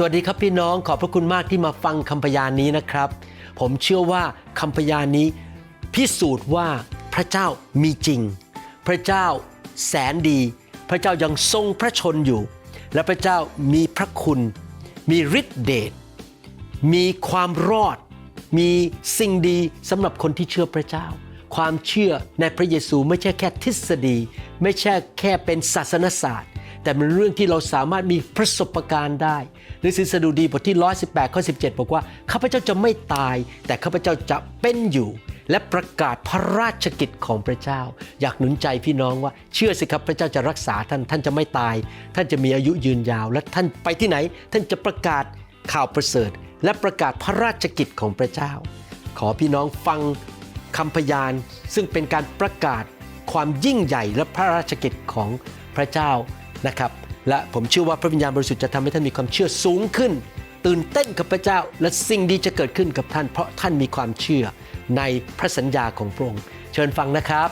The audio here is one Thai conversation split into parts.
สวัสดีครับพี่น้องขอบพระคุณมากที่มาฟังคำพยานนี้นะครับ ผมเชื่อว่าคำพยานนี้พิสูจน์ว่าพระเจ้ามีจริง พระเจ้าแสนดี พระเจ้ายังทรงพระชนอยู่ และพระเจ้ามีพระคุณ มีฤทธิเดชมีความรอด มีสิ่งดีสำหรับคนที่เชื่อพระเจ้า ความเชื่อในพระเยซูไม่ใช่แค่ทฤษฎี ไม่ใช่แค่เป็นศาสนศาสตร์ แต่เป็นเรื่องที่เราสามารถมีประสบการณ์ได้หรือสิสดุดีบทที่ 118 ข้อ 17 บอกว่าข้าพเจ้าจะไม่ตาย แต่ข้าพเจ้าจะเป็นอยู่ และประกาศพระราชกิจของพระเจ้า อยากหนุนใจพี่น้องว่าเชื่อสิครับพระเจ้าจะรักษาท่านท่านจะไม่ตาย ท่านจะมีอายุยืนยาว และท่านไปที่ไหน ท่านจะประกาศข่าวประเสริฐ และประกาศพระราชกิจของพระเจ้า ขอพี่น้องฟังคำพยานซึ่งเป็นการประกาศความยิ่งใหญ่และพระราชกิจของพระเจ้า นะครับและผมเชื่อว่าพระวิญญาณบริสุทธิ์จะทำให้ท่านมีความเชื่อสูงขึ้น ตื่นเต้นกับพระเจ้าและสิ่งดีจะเกิดขึ้นกับท่าน เพราะท่านมีความเชื่อในพระสัญญาของพระองค์เชิญฟังนะครับ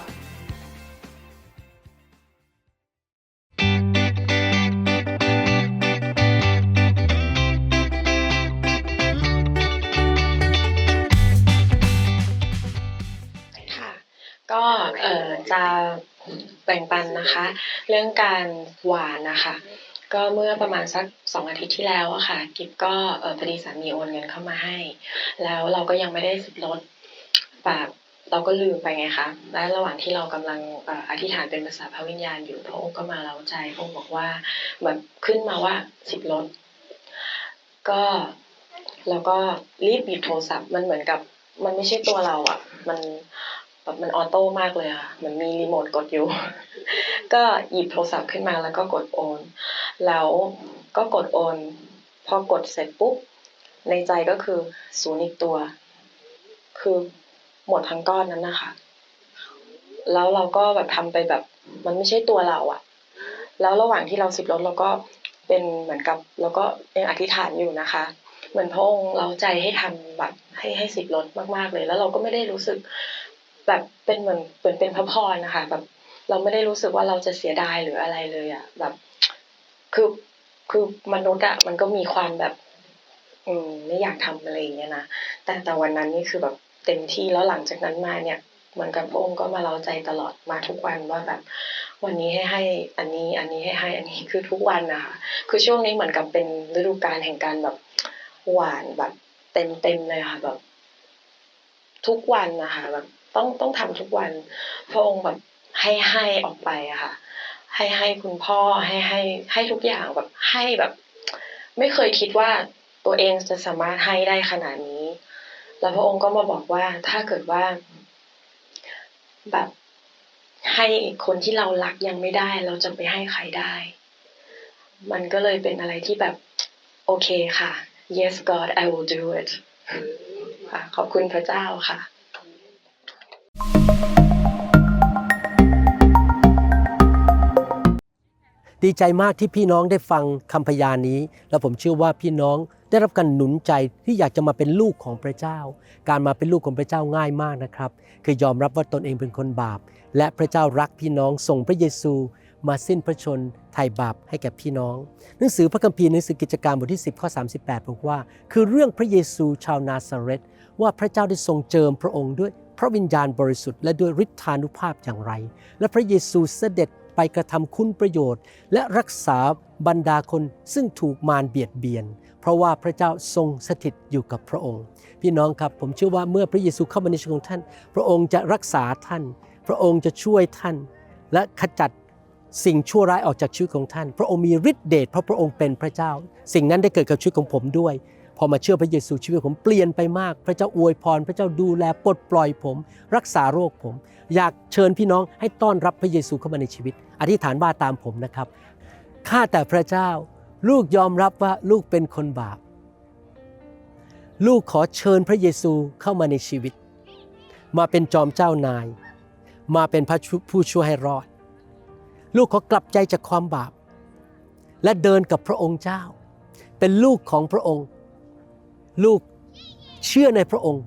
ก็เอ่อจะแบ่งปันนะคะ เรื่องการหวานนะคะ ก็เมื่อประมาณสักสองอาทิตย์ที่แล้วอะค่ะกิฟก็เออพอดีสามีโอนเงินเข้ามาให้ แล้วเราก็ยังไม่ได้สิบลดแบบเราก็ลืมไปไงคะและระหว่างที่เรากำลังออธิษฐานเป็นภาษาพระวิญญาณอยู่พระองค์ก็มาเล้าใจพระองค์บอกว่าแบบขึ้นมาว่าสิบลดก็เราก็รีบหยิบโทรศัพท์มันเหมือนกับมันไม่ใช่ตัวเราอะมัน แบบมันออโต้มากเลยค่ะเหมือนมีรีโมทกดอยู่ ก็หยิบโทรศัพท์ขึ้นมาแล้วก็กดโอน แล้วก็กดโอน พอกดเสร็จปุ๊บ ในใจก็คือศูนย์อีกตัว คือหมดทั้งก้อนนั้นนะคะ แล้วเราก็แบบทำไปแบบ มันไม่ใช่ตัวเราอะแล้วระหว่างที่เราสิบรถเราก็เป็นเหมือนกับเราก็ยังอธิษฐานอยู่นะคะ เหมือนพระองค์เราใจให้ทำแบบให้ให้สิบรถมากๆเลย แล้วเราก็ไม่ได้รู้สึก แบบเป็นเหมือนเหมือนเป็นพระพรนะคะแบบเราไม่ได้รู้สึกว่าเราจะเสียดายหรืออะไรเลยอะแบบ คือคือมนุษย์อะมันก็มีความแบบ อืมไม่อยากทำอะไรอย่างเงี้ยนะแต่แต่วันนั้นนี่คือแบบเต็มที่แล้วหลังจากนั้นมาเนี่ยเหมือนกับพระองค์ก็มาเราใจตลอดมาทุกวันว่าแบบ วันนี้ให้ให้อันนี้อันนี้ให้ให้อันนี้คือทุกวันนะคะคือช่วงนี้เหมือนกับเป็นฤดูกาลแห่งการแบบหวานแบบ เต็มเต็มเลยค่ะแบบ ทุกวันนะคะแบบ ต้องต้องทำทุกวัน พระองค์แบบให้ให้ออกไปอะค่ะ ให้ให้คุณพ่อให้ให้ให้ทุกอย่างแบบให้แบบ ไม่เคยคิดว่าตัวเองจะสามารถให้ได้ขนาดนี้ แล้วพระองค์ก็มาบอกว่าถ้าเกิดว่า แบบให้คนที่เรารักยังไม่ได้ เราจะไปให้ใครได้ มันก็เลยเป็นอะไรที่แบบโอเคค่ะ yes God I will do it ขอบคุณพระเจ้าค่ะ ดีใจมากที่พี่น้องได้ฟังคำพยานนี้ แล้วผมเชื่อว่าพี่น้องได้รับการหนุนใจที่อยากจะมาเป็นลูกของพระเจ้า การมาเป็นลูกของพระเจ้าง่ายมากนะครับ คือยอมรับว่าตนเองเป็นคนบาป และพระเจ้ารักพี่น้องส่งพระเยซูมาสิ้นพระชนไถ่บาปให้แก่พี่น้อง หนังสือพระคัมภีร์หนังสือกิจการบทที่ 10 ข้อ 38 บอกว่า คือเรื่องพระเยซูชาวนาซาเรตว่าพระเจ้าได้ทรงเจิมพระองค์ด้วยพระวิญญาณบริสุทธิ์และด้วยฤทธานุภาพอย่างไร และพระเยซูเสด็จ ไปกระทำคุณประโยชน์ และรักษาบรรดาคนซึ่งถูกมารเบียดเบียน เพราะว่าพระเจ้าทรงสถิตอยู่กับพระองค์ พี่น้องครับผมเชื่อว่าเมื่อพระเยซูเข้ามาในชีวิตของท่าน พระองค์จะรักษาท่าน พระองค์จะช่วยท่าน และขจัดสิ่งชั่วร้ายออกจากชีวิตของท่าน พระองค์มีฤทธิเดชเพราะพระองค์เป็นพระเจ้า สิ่งนั้นได้เกิดกับชีวิตของผมด้วย พอมาเชื่อพระเยซูชีวิตผมเปลี่ยนไปมาก พระเจ้าอวยพร พระเจ้าดูแลปลดปล่อยผม รักษาโรคผม อยากเชิญพี่น้องให้ต้อนรับพระเยซูเข้ามาในชีวิต อธิษฐานว่าตามผมนะครับข้าแต่พระเจ้า ลูกยอมรับว่าลูกเป็นคนบาป ลูกขอเชิญพระเยซูเข้ามาในชีวิต มาเป็นจอมเจ้านาย มาเป็นพระผู้ช่วยให้รอด ลูกขอกลับใจจากความบาป และเดินกับพระองค์เจ้า เป็นลูกของพระองค์ ลูกเชื่อในพระองค์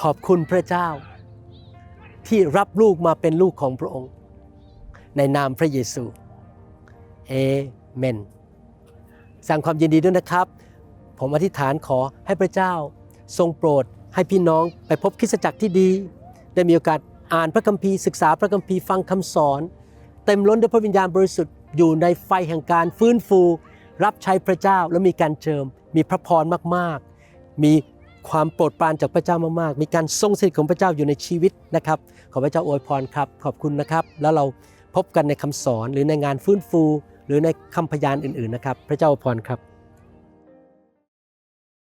ขอบคุณพระเจ้า ที่รับลูกมาเป็นลูกของพระองค์ ในนามพระเยซูเอเมนแสดงความยินดีด้วยนะครับ ผมอธิษฐานขอให้พระเจ้า ทรงโปรดให้พี่น้องไปพบคริสตจักรที่ดี ได้มีโอกาสอ่านพระคัมภีร์ศึกษาพระคัมภีร์ฟังคำสอน เต็มล้นด้วยพระวิญญาณบริสุทธิ์อยู่ในไฟแห่งการฟื้นฟู รับใช้พระเจ้าแล้วมีการเจิม มีพระพรมากๆ มีความโปรดปรานจากพระเจ้ามากๆ มีการทรงสถิตของพระเจ้าอยู่ในชีวิตนะครับ ขอพระเจ้าอวยพรครับ ขอบคุณนะครับ แล้วเราพบกันในคำสอนหรือในงานฟื้นฟู หรือในคำพยานอื่นๆนะครับ พระเจ้าอวยพรครับ